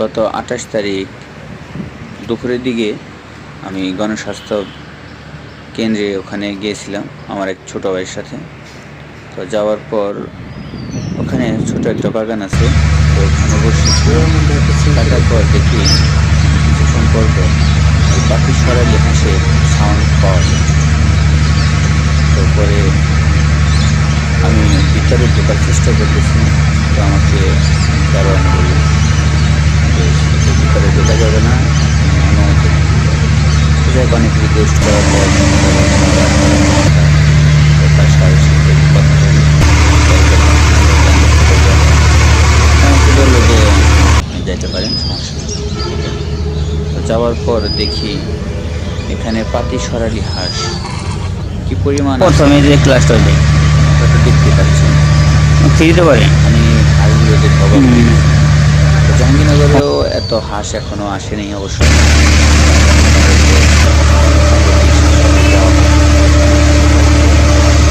গত আঠাশ তারিখ দুপুরের দিকে আমি গণস্বাস্থ্য কেন্দ্রে ওখানে গিয়েছিলাম আমার এক ছোটো ভাইয়ের সাথে। তো যাওয়ার পর ওখানে ছোট একটা বাগান আছে, তো ওখানে বসেছি। থাকার পর দেখি পর ওই পাখি সরালি হাসে সাউন্ড পাওয়া যায়। তো পরে আমি ভিতরে ঢোকার চেষ্টা করতেছি, তো আমাকে দারোয়ান বলল হোক, অনেক রিকোয়েস্ট করার পর যেতে পারেন সমস্যা যাওয়ার পর দেখি এখানে পাতি সরালি হাঁস। কি পরিমাণ প্রথমে যে ক্লাসটা দেয় আপনারা দেখতে পাচ্ছেন ফ্রি দিতে পারে। আমি হাঁসগুলো দেখে অবাক হয়ে গেছি। তো জাহাঙ্গীরনগরেও এত হাঁস এখনও আসেনি অবশ্য।